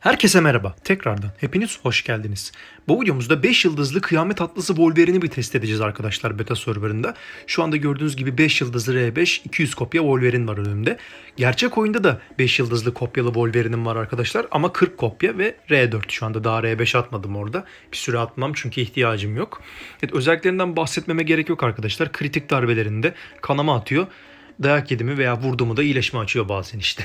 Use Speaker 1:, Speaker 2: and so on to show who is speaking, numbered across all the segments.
Speaker 1: Herkese merhaba. Tekrardan hepiniz hoş geldiniz. Bu videomuzda 5 yıldızlı kıyamet atlısı Wolverine'i bir test edeceğiz arkadaşlar beta serverında. Şu anda gördüğünüz gibi 5 yıldızlı R5 200 kopya Wolverine var önümde. Gerçek oyunda da 5 yıldızlı kopyalı Wolverine'im var arkadaşlar ama 40 kopya ve R4 şu anda daha R5 atmadım orada. Bir süre atmam çünkü ihtiyacım yok. Evet, özelliklerinden bahsetmeme gerek yok arkadaşlar. Kritik darbelerinde kanama atıyor dayak yedi mi veya vurdu mu da iyileşme açıyor bazen işte.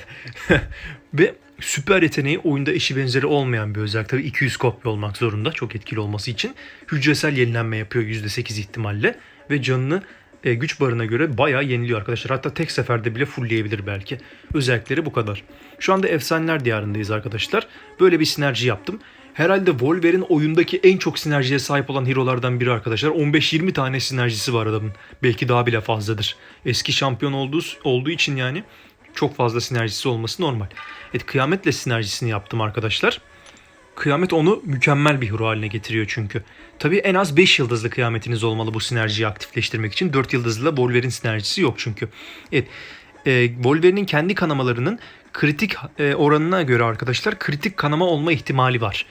Speaker 1: Ve süper yeteneği oyunda eşi benzeri olmayan bir özellik. Tabii 200 kopya olmak zorunda çok etkili olması için. Hücresel yenilenme yapıyor %8 ihtimalle. Ve canını e, güç barına göre bayağı yeniliyor arkadaşlar. Hatta tek seferde bile fullleyebilir belki. Özellikleri bu kadar. Şu anda Efsaneler Diyarı'ndayız arkadaşlar. Böyle bir sinerji yaptım. Herhalde Wolverine oyundaki en çok sinerjiye sahip olan hero'lardan biri arkadaşlar. 15-20 tane sinerjisi var adamın. Belki daha bile fazladır. Eski şampiyon olduğu, olduğu için yani çok fazla sinerjisi olması normal. Evet kıyametle sinerjisini yaptım arkadaşlar. Kıyamet onu mükemmel bir hero haline getiriyor çünkü. Tabii en az 5 yıldızlı kıyametiniz olmalı bu sinerjiyi aktifleştirmek için. 4 yıldızlı Wolverine sinerjisi yok çünkü. Evet e, Wolverine'in kendi kanamalarının kritik e, oranına göre arkadaşlar kritik kanama olma ihtimali var.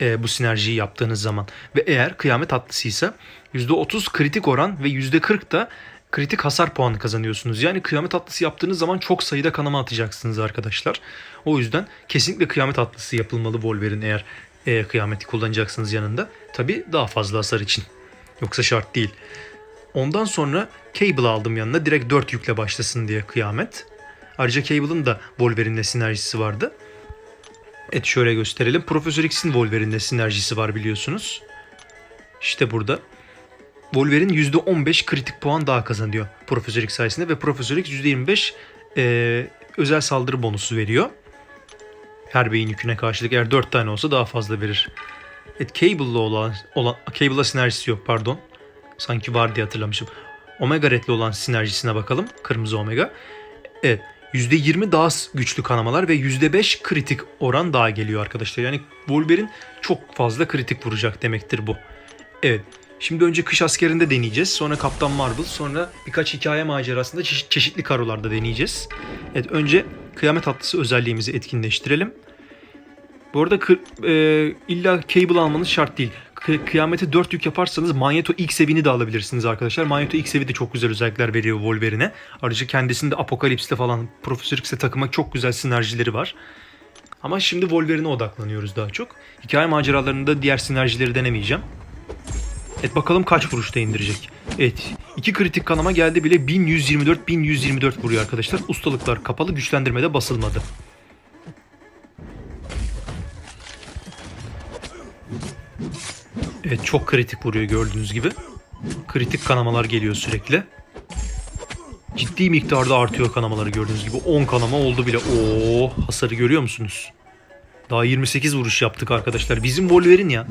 Speaker 1: E, bu sinerjiyi yaptığınız zaman. Ve eğer kıyamet atlısıysa %30 kritik oran ve %40 da kritik hasar puanı kazanıyorsunuz. Yani kıyamet atlısı yaptığınız zaman çok sayıda kanama atacaksınız arkadaşlar. O yüzden kesinlikle kıyamet atlısı yapılmalı Wolverine eğer e, kıyameti kullanacaksınız yanında. Tabi daha fazla hasar için. Yoksa şart değil. Ondan sonra Cable aldım yanına. Direkt 4 yükle başlasın diye kıyamet. Ayrıca Cable'ın da Wolverine'le sinerjisi vardı. Evet şöyle gösterelim. Profesör X'in Wolverine'le sinerjisi var biliyorsunuz. İşte burada. Wolverine %15 kritik puan daha kazanıyor Profesör X sayesinde ve Profesör X %25 e, özel saldırı bonusu veriyor. Her beyin yüküne karşılık eğer 4 tane olsa daha fazla verir. Evet Cable'la olan, olan Cable'la sinerjisi yok pardon. Sanki var diye hatırlamışım. Omega Red'le olan sinerjisine bakalım. Kırmızı Omega. Evet. %20 daha güçlü kanamalar ve %5 kritik oran daha geliyor arkadaşlar. Yani Wolverine çok fazla kritik vuracak demektir bu. Evet. Şimdi önce kış askerinde deneyeceğiz. Sonra Kaptan Marvel. Sonra birkaç hikaye macerasında çeşit, çeşitli karolarda deneyeceğiz. Evet önce kıyamet atlısı özelliğimizi etkinleştirelim. Bu arada e, illa cable almanız şart değil. Kı- kıyameti 4 yük yaparsanız Magneto X evini de alabilirsiniz arkadaşlar. Magneto X evi de çok güzel özellikler veriyor Wolverine'e. Ayrıca kendisinde Apokalips'te falan Profesör X'e takıma çok güzel sinerjileri var. Ama şimdi Wolverine'e odaklanıyoruz daha çok. Hikaye maceralarında diğer sinerjileri denemeyeceğim. Evet bakalım kaç vuruşta indirecek. Evet. iki kritik kanama geldi bile 1124 1124 vuruyor arkadaşlar. Ustalıklar kapalı güçlendirmede basılmadı. Evet çok kritik vuruyor gördüğünüz gibi. Kritik kanamalar geliyor sürekli. Ciddi miktarda artıyor kanamaları gördüğünüz gibi. 10 kanama oldu bile. Oo hasarı görüyor musunuz? Daha 28 vuruş yaptık arkadaşlar. Bizim Wolverine ya.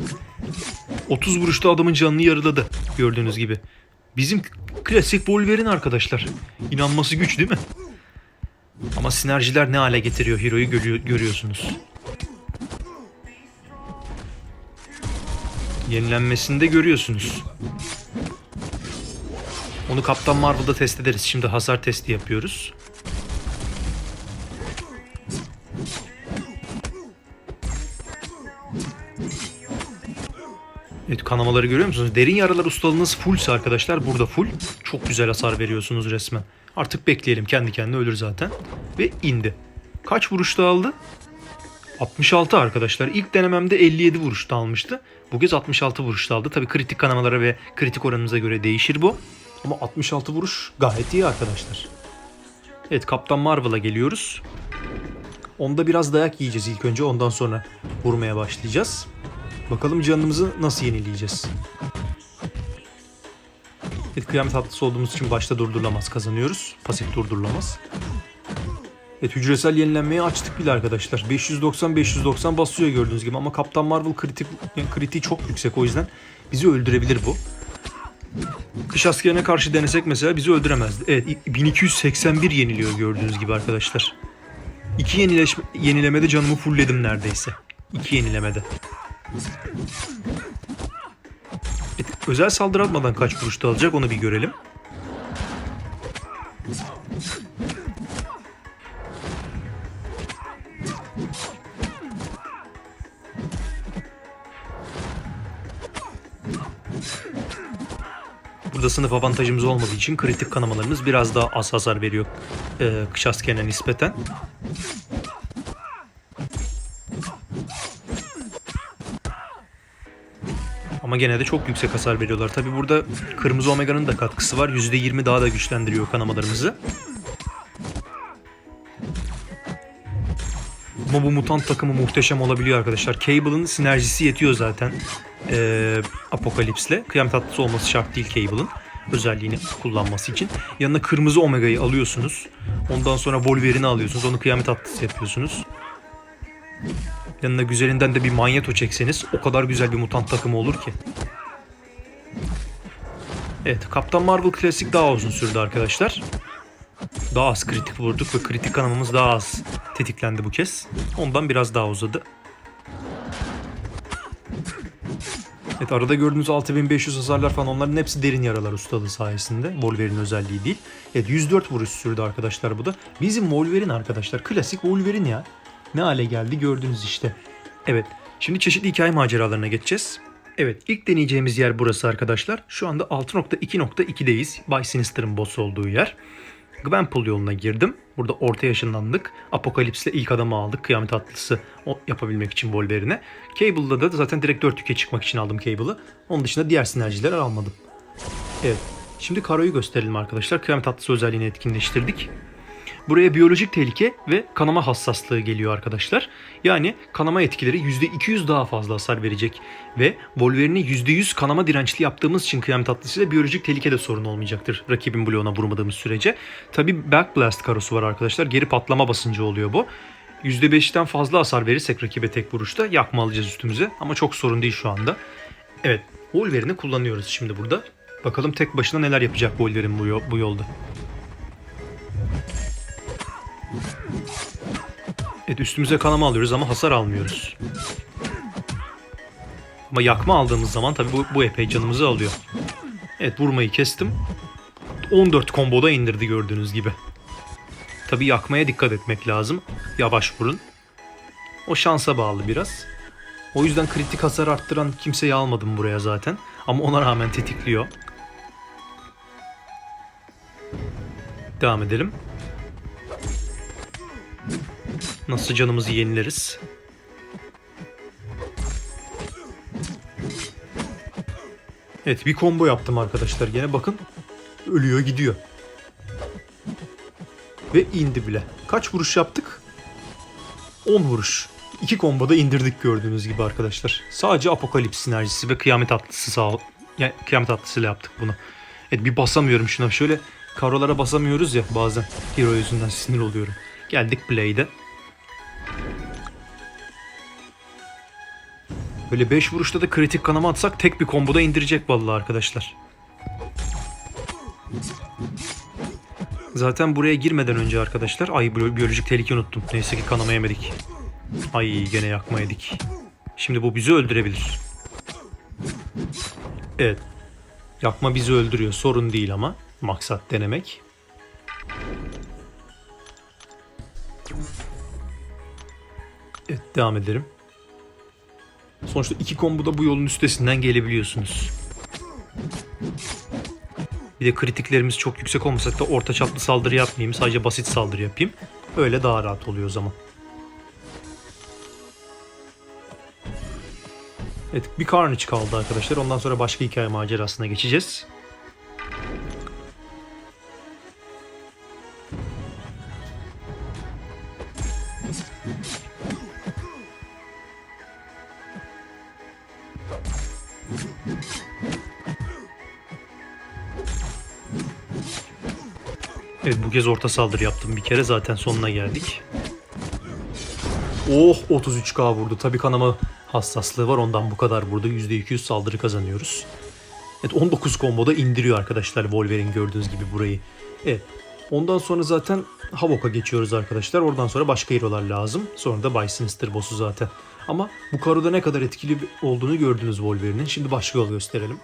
Speaker 1: 30 vuruşta adamın canını yarıladı gördüğünüz gibi. Bizim klasik Wolverine arkadaşlar. İnanması güç değil mi? Ama sinerjiler ne hale getiriyor Hero'yu görüyor- görüyorsunuz. Yenilenmesini de görüyorsunuz. Onu Kaptan Marvel'da test ederiz. Şimdi hasar testi yapıyoruz. Evet kanamaları görüyor musunuz? Derin yaralar ustalığınız fullse arkadaşlar burada full. Çok güzel hasar veriyorsunuz resmen. Artık bekleyelim kendi kendine ölür zaten. Ve indi. Kaç vuruşta aldı? 66 arkadaşlar. İlk denememde 57 vuruşta almıştı. Bu kez 66 vuruşta aldı. Tabii kritik kanamalara ve kritik oranınıza göre değişir bu. Ama 66 vuruş gayet iyi arkadaşlar. Evet Kaptan Marvel'a geliyoruz. Onda biraz dayak yiyeceğiz ilk önce. Ondan sonra vurmaya başlayacağız. Bakalım canımızı nasıl yenileyeceğiz. Evet kıyamet atlısı olduğumuz için başta durdurulamaz kazanıyoruz. Pasif durdurulamaz. Evet hücresel yenilenmeyi açtık bile arkadaşlar. 590-590 basıyor gördüğünüz gibi ama Kaptan Marvel kritik, yani kritiği çok yüksek o yüzden bizi öldürebilir bu. Kış askerine karşı denesek mesela bizi öldüremezdi. Evet 1281 yeniliyor gördüğünüz gibi arkadaşlar. İki yenileşme, yenilemede canımı fullledim neredeyse. İki yenilemede. Özel saldırı atmadan kaç kuruşta alacak onu bir görelim. Burada sınıf avantajımız olmadığı için kritik kanamalarımız biraz daha az hasar veriyor e, Şasken'e nispeten. Ama gene de çok yüksek hasar veriyorlar. Tabi burada kırmızı omega'nın da katkısı var. %20 daha da güçlendiriyor kanamalarımızı. Ama bu mutant takımı muhteşem olabiliyor arkadaşlar. Cable'ın sinerjisi yetiyor zaten. Ee, Apocalypse'le. Kıyamet atlısı olması şart değil Cable'ın. Özelliğini kullanması için. Yanına kırmızı Omega'yı alıyorsunuz. Ondan sonra Wolverine'i alıyorsunuz. Onu kıyamet atlısı yapıyorsunuz. Yanına güzelinden de bir manyeto çekseniz o kadar güzel bir mutant takımı olur ki. Evet, Kaptan Marvel Klasik daha uzun sürdü arkadaşlar. Daha az kritik vurduk ve kritik kanamamız daha az tetiklendi bu kez. Ondan biraz daha uzadı. Evet arada gördüğünüz 6500 hasarlar falan onların hepsi derin yaralar ustalığı sayesinde. Wolverine özelliği değil. Evet 104 vuruş sürdü arkadaşlar bu da. Bizim Wolverine arkadaşlar klasik Wolverine ya. Ne hale geldi gördünüz işte. Evet şimdi çeşitli hikaye maceralarına geçeceğiz. Evet ilk deneyeceğimiz yer burası arkadaşlar. Şu anda 6.2.2'deyiz. Bay Sinister'ın boss olduğu yer. Gwenpool yoluna girdim. Burada ortaya ışınlandık. Apokalips'le ilk adamı aldık. Kıyamet atlısı yapabilmek için Wolverine'e. Cable'da da zaten direkt 4 tüke çıkmak için aldım Cable'ı. Onun dışında diğer sinerjileri almadım. Evet. Şimdi Karo'yu gösterelim arkadaşlar. Kıyamet atlısı özelliğini etkinleştirdik. Buraya biyolojik tehlike ve kanama hassaslığı geliyor arkadaşlar. Yani kanama etkileri %200 daha fazla hasar verecek. Ve Wolverine'i %100 kanama dirençli yaptığımız için kıyamet atlısıyla biyolojik tehlike de sorun olmayacaktır. Rakibin bloğuna vurmadığımız sürece. Tabi Backblast karosu var arkadaşlar. Geri patlama basıncı oluyor bu. %5'ten fazla hasar verirsek rakibe tek vuruşta yakma alacağız üstümüze. Ama çok sorun değil şu anda. Evet Wolverine'i kullanıyoruz şimdi burada. Bakalım tek başına neler yapacak Wolverine bu yolda. Evet üstümüze kanama alıyoruz ama hasar almıyoruz. Ama yakma aldığımız zaman tabii bu, bu epey canımızı alıyor. Evet vurmayı kestim. 14 komboda indirdi gördüğünüz gibi. Tabii yakmaya dikkat etmek lazım. Yavaş vurun. O şansa bağlı biraz. O yüzden kritik hasar arttıran kimseyi almadım buraya zaten. Ama ona rağmen tetikliyor. Devam edelim. Nasıl canımızı yenileriz? Evet bir combo yaptım arkadaşlar. Gene bakın ölüyor gidiyor. Ve indi bile. Kaç vuruş yaptık? 10 vuruş. İki komboda indirdik gördüğünüz gibi arkadaşlar. Sadece apokalips sinerjisi ve kıyamet atlısı sağ yani kıyamet atlısıyla yaptık bunu. Evet bir basamıyorum şuna. Şöyle karolara basamıyoruz ya bazen. Hero yüzünden sinir oluyorum. Geldik play'de. Böyle 5 vuruşta da kritik kanama atsak tek bir komboda indirecek vallahi arkadaşlar. Zaten buraya girmeden önce arkadaşlar ay biyo- biyolojik tehlike unuttum. Neyse ki kanama yemedik. Ay gene yakma yedik. Şimdi bu bizi öldürebilir. Evet. Yakma bizi öldürüyor. Sorun değil ama. Maksat denemek. Evet devam edelim. Sonuçta iki komboda bu yolun üstesinden gelebiliyorsunuz. Bir de kritiklerimiz çok yüksek olmasa da orta çaplı saldırı yapmayayım. Sadece basit saldırı yapayım. Öyle daha rahat oluyor o zaman. Evet bir Carnage kaldı arkadaşlar. Ondan sonra başka hikaye macerasına geçeceğiz. Bu kez orta saldırı yaptım bir kere zaten sonuna geldik. Oh 33k vurdu. Tabi kanama hassaslığı var ondan bu kadar vurdu. %200 saldırı kazanıyoruz. Evet 19 komboda indiriyor arkadaşlar Wolverine gördüğünüz gibi burayı. Evet. Ondan sonra zaten Havok'a geçiyoruz arkadaşlar. Oradan sonra başka hero'lar lazım. Sonra da Bay Sinister boss'u zaten. Ama bu karoda ne kadar etkili olduğunu gördünüz Wolverine'in. Şimdi başka yol gösterelim.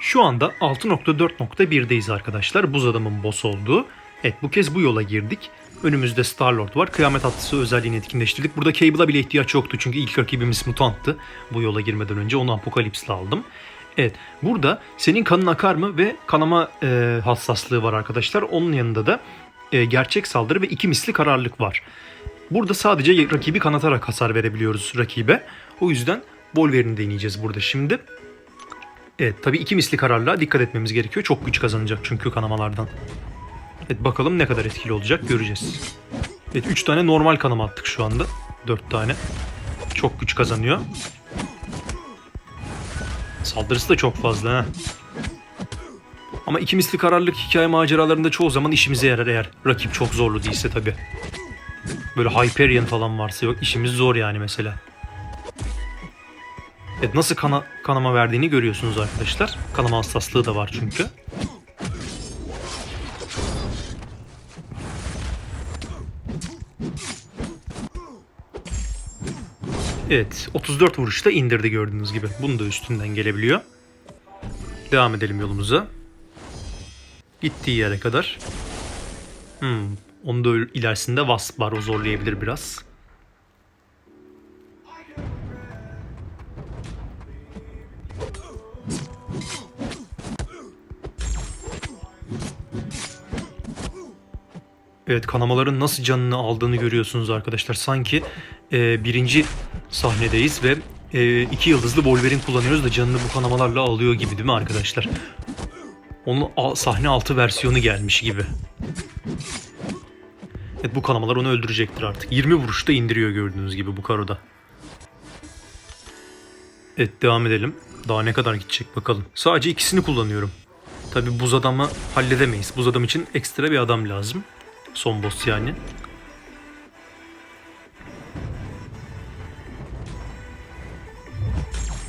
Speaker 1: Şu anda 6.4.1'deyiz arkadaşlar. Buz adamın boss olduğu. Evet bu kez bu yola girdik. Önümüzde Starlord var. Kıyamet atlısı özelliğini etkinleştirdik. Burada Cable'a bile ihtiyaç yoktu çünkü ilk rakibimiz mutanttı. Bu yola girmeden önce onu Apokalips'le aldım. Evet. Burada senin kanın akar mı ve kanama e, hassaslığı var arkadaşlar. Onun yanında da e, gerçek saldırı ve iki misli kararlılık var. Burada sadece rakibi kanatarak hasar verebiliyoruz rakibe. O yüzden Wolverine'i deneyeceğiz burada şimdi. Evet tabii iki misli kararlığa dikkat etmemiz gerekiyor. Çok güç kazanacak çünkü kanamalardan. Evet bakalım ne kadar etkili olacak göreceğiz. Evet 3 tane normal kanama attık şu anda. 4 tane. Çok güç kazanıyor. Saldırısı da çok fazla ha. Ama iki misli kararlılık hikaye maceralarında çoğu zaman işimize yarar eğer rakip çok zorlu değilse tabi. Böyle Hyperion falan varsa yok işimiz zor yani mesela. Evet nasıl kana, kanama verdiğini görüyorsunuz arkadaşlar. Kanama hassaslığı da var çünkü. Evet 34 vuruşta indirdi gördüğünüz gibi. Bunu da üstünden gelebiliyor. Devam edelim yolumuza. Gittiği yere kadar. Hmm, onun da ilerisinde Wasp var. O zorlayabilir biraz. Evet kanamaların nasıl canını aldığını görüyorsunuz arkadaşlar. Sanki e, birinci sahnedeyiz ve e, iki yıldızlı Wolverine kullanıyoruz da canını bu kanamalarla alıyor gibi değil mi arkadaşlar? Onun sahne altı versiyonu gelmiş gibi. Evet bu kanamalar onu öldürecektir artık. 20 vuruşta indiriyor gördüğünüz gibi bu karoda. Evet devam edelim. Daha ne kadar gidecek bakalım. Sadece ikisini kullanıyorum. Tabi buz adamı halledemeyiz. Buz adam için ekstra bir adam lazım. Son boss yani.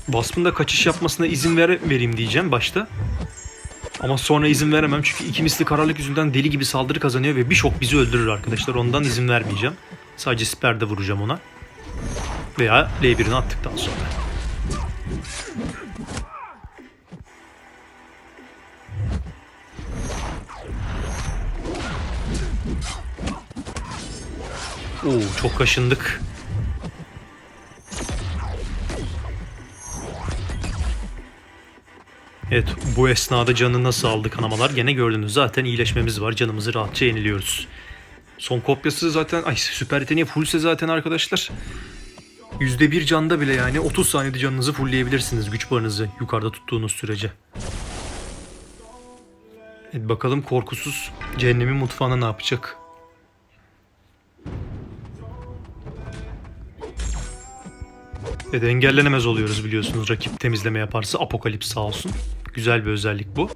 Speaker 1: Wasp'ın kaçış yapmasına izin vere, vereyim diyeceğim başta. Ama sonra izin veremem çünkü iki misli kararlık yüzünden deli gibi saldırı kazanıyor ve bir şok bizi öldürür arkadaşlar. Ondan izin vermeyeceğim. Sadece siperde vuracağım ona. Veya L1'ini attıktan sonra. Çok kaşındık. Evet bu esnada canı nasıl aldı kanamalar gene gördünüz zaten iyileşmemiz var canımızı rahatça yeniliyoruz. Son kopyası zaten ay süper yeteneği fullse zaten arkadaşlar %1 canda bile yani 30 saniyede canınızı fullleyebilirsiniz güç barınızı yukarıda tuttuğunuz sürece. Evet, bakalım korkusuz cehennemin mutfağına ne yapacak? Evet engellenemez oluyoruz biliyorsunuz rakip temizleme yaparsa apokalips sağ olsun. Güzel bir özellik bu.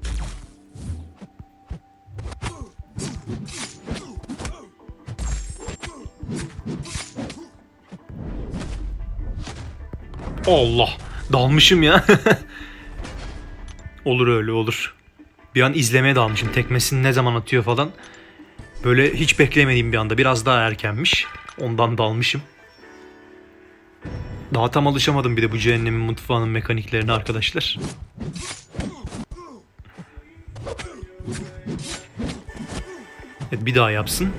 Speaker 1: Allah dalmışım ya. olur öyle olur. Bir an izlemeye dalmışım. Tekmesini ne zaman atıyor falan. Böyle hiç beklemediğim bir anda. Biraz daha erkenmiş. Ondan dalmışım. Daha tam alışamadım bir de bu cehennemin mutfağının mekaniklerine arkadaşlar. Evet bir daha yapsın.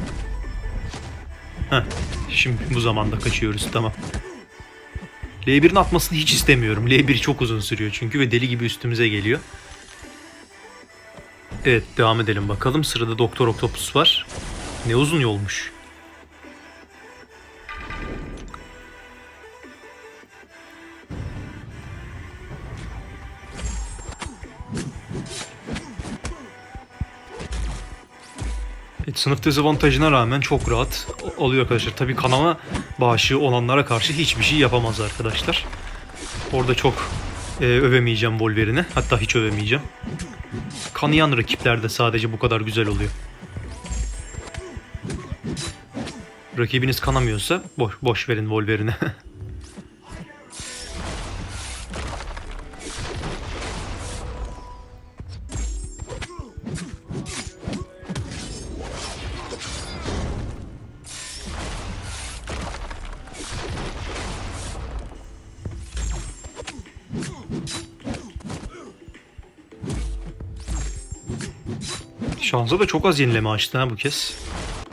Speaker 1: Heh, şimdi bu zamanda kaçıyoruz tamam. L1'in atmasını hiç istemiyorum. L1 çok uzun sürüyor çünkü ve deli gibi üstümüze geliyor. Evet devam edelim bakalım. Sırada Doktor Octopus var. Ne uzun yolmuş. Sınıf dezavantajına rağmen çok rahat oluyor arkadaşlar. Tabii kanama bağışı olanlara karşı hiçbir şey yapamaz arkadaşlar. Orada çok e, övemeyeceğim Wolverine'i. Hatta hiç övemeyeceğim. Kanayan rakiplerde sadece bu kadar güzel oluyor. Rakibiniz kanamıyorsa boş, boş verin Wolverine'e. Şansa da çok az yenileme açtı ha bu kez.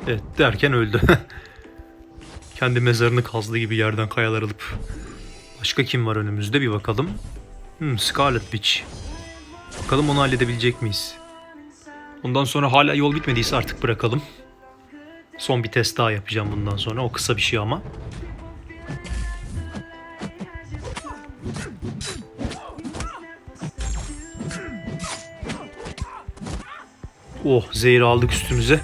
Speaker 1: Evet derken öldü. Kendi mezarını kazdı gibi yerden kayalar alıp. Başka kim var önümüzde bir bakalım. Hmm, Scarlet Witch. Bakalım onu halledebilecek miyiz? Ondan sonra hala yol bitmediyse artık bırakalım. Son bir test daha yapacağım bundan sonra. O kısa bir şey ama. Oh zehir aldık üstümüze.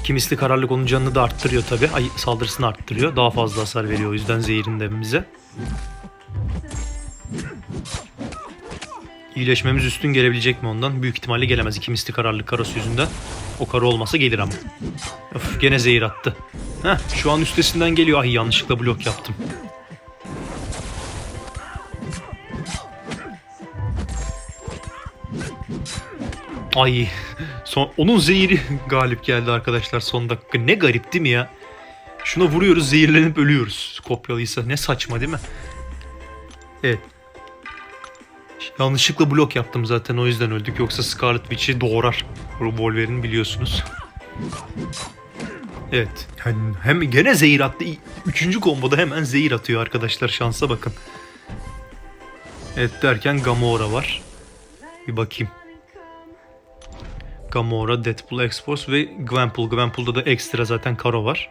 Speaker 1: İki misli kararlılık onun canını da arttırıyor tabi. Ay saldırısını arttırıyor. Daha fazla hasar veriyor o yüzden zehirin de bize. İyileşmemiz üstün gelebilecek mi ondan? Büyük ihtimalle gelemez. İki misli kararlılık karası yüzünden. O kara olmasa gelir ama. Öf gene zehir attı. Heh şu an üstesinden geliyor. Ay yanlışlıkla blok yaptım. Ay son, onun zehiri galip geldi arkadaşlar son dakika. Ne garip değil mi ya? Şuna vuruyoruz zehirlenip ölüyoruz. Kopyalıysa ne saçma değil mi? Evet. Yanlışlıkla blok yaptım zaten o yüzden öldük. Yoksa Scarlet Witch'i doğrar. Wolverine biliyorsunuz. Evet. Hem, hem gene zehir attı. Üçüncü komboda hemen zehir atıyor arkadaşlar. Şansa bakın. Evet derken Gamora var. Bir bakayım. Gamora, Deadpool, X-Force ve Gwenpool. Gwenpool'da da ekstra zaten Karo var.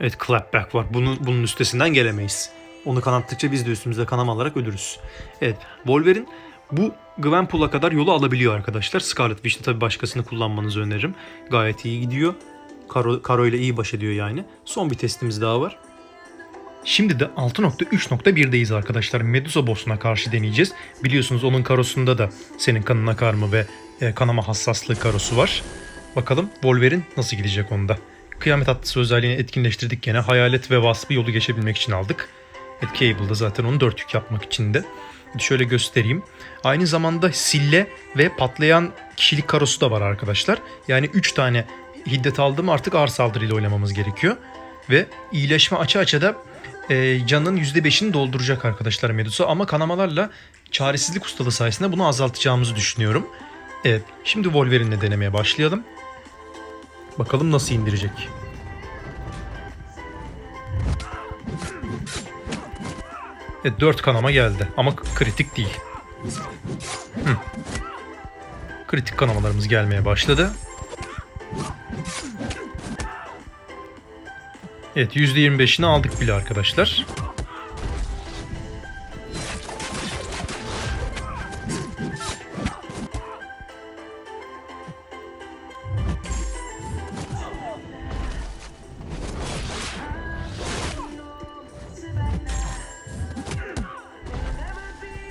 Speaker 1: Evet Clapback var. Bunun, bunun üstesinden gelemeyiz. Onu kanattıkça biz de üstümüze kanama alarak ölürüz. Evet Wolverine bu Gwenpool'a kadar yolu alabiliyor arkadaşlar. Scarlet Witch'te tabii başkasını kullanmanızı öneririm. Gayet iyi gidiyor. Karo, Karo ile iyi baş ediyor yani. Son bir testimiz daha var. Şimdi de 6.3.1'deyiz arkadaşlar. Medusa boss'una karşı deneyeceğiz. Biliyorsunuz onun karosunda da senin kanın akar mı ve e, kanama hassaslığı karosu var. Bakalım Wolverine nasıl gidecek onda. Kıyamet atlısı özelliğini etkinleştirdik gene. Hayalet ve Wasp'ı yolu geçebilmek için aldık. Evet, Cable'da zaten onu dört yük yapmak için de. Şöyle göstereyim. Aynı zamanda sille ve patlayan kişilik karosu da var arkadaşlar. Yani 3 tane hiddet aldım artık ağır saldırıyla oynamamız gerekiyor. Ve iyileşme açı açı da e, canının %5'ini dolduracak arkadaşlar Medusa. Ama kanamalarla çaresizlik ustalığı sayesinde bunu azaltacağımızı düşünüyorum. Evet şimdi Wolverine'le denemeye başlayalım. Bakalım nasıl indirecek. Evet 4 kanama geldi ama kritik değil. Hı. Kritik kanamalarımız gelmeye başladı. Evet %25'ini aldık bile arkadaşlar.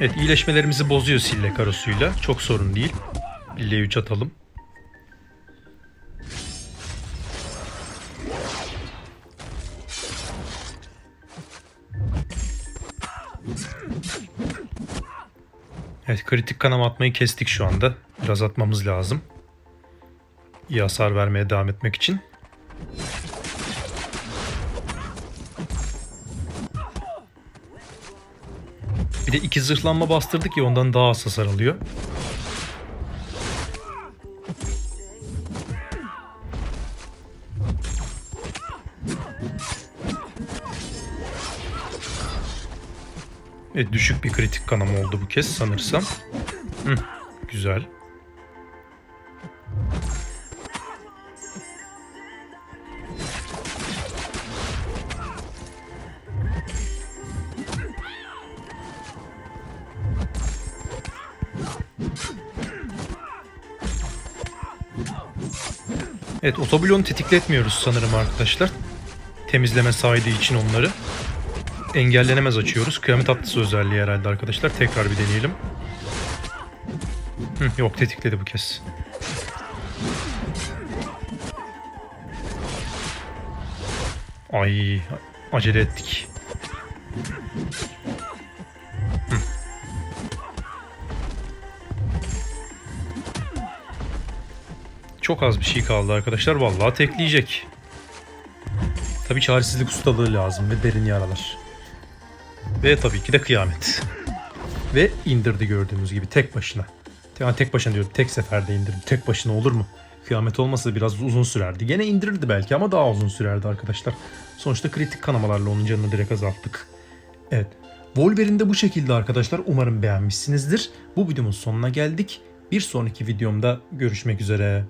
Speaker 1: Evet iyileşmelerimizi bozuyor sille karosuyla. Çok sorun değil. Lille 3 atalım. Evet kritik kanama atmayı kestik şu anda. Biraz atmamız lazım. İyi hasar vermeye devam etmek için. De iki zırhlanma bastırdık ya ondan daha az hasar alıyor. Evet düşük bir kritik kanama oldu bu kez sanırsam. Hı, güzel. Evet otobloğunu tetikletmiyoruz sanırım arkadaşlar. Temizleme saydığı için onları. Engellenemez açıyoruz. Kıyamet atlısı özelliği herhalde arkadaşlar. Tekrar bir deneyelim. Hı, yok tetikledi bu kez. Ay acele ettik. Çok az bir şey kaldı arkadaşlar. Vallahi tekleyecek. Tabi çaresizlik ustalığı lazım ve derin yaralar. Ve tabii ki de kıyamet. Ve indirdi gördüğünüz gibi tek başına. Yani tek başına diyorum tek seferde indirdi. Tek başına olur mu? Kıyamet olmasa biraz uzun sürerdi. Gene indirirdi belki ama daha uzun sürerdi arkadaşlar. Sonuçta kritik kanamalarla onun canını direkt azalttık. Evet. Wolverine de bu şekilde arkadaşlar. Umarım beğenmişsinizdir. Bu videomun sonuna geldik. Bir sonraki videomda görüşmek üzere.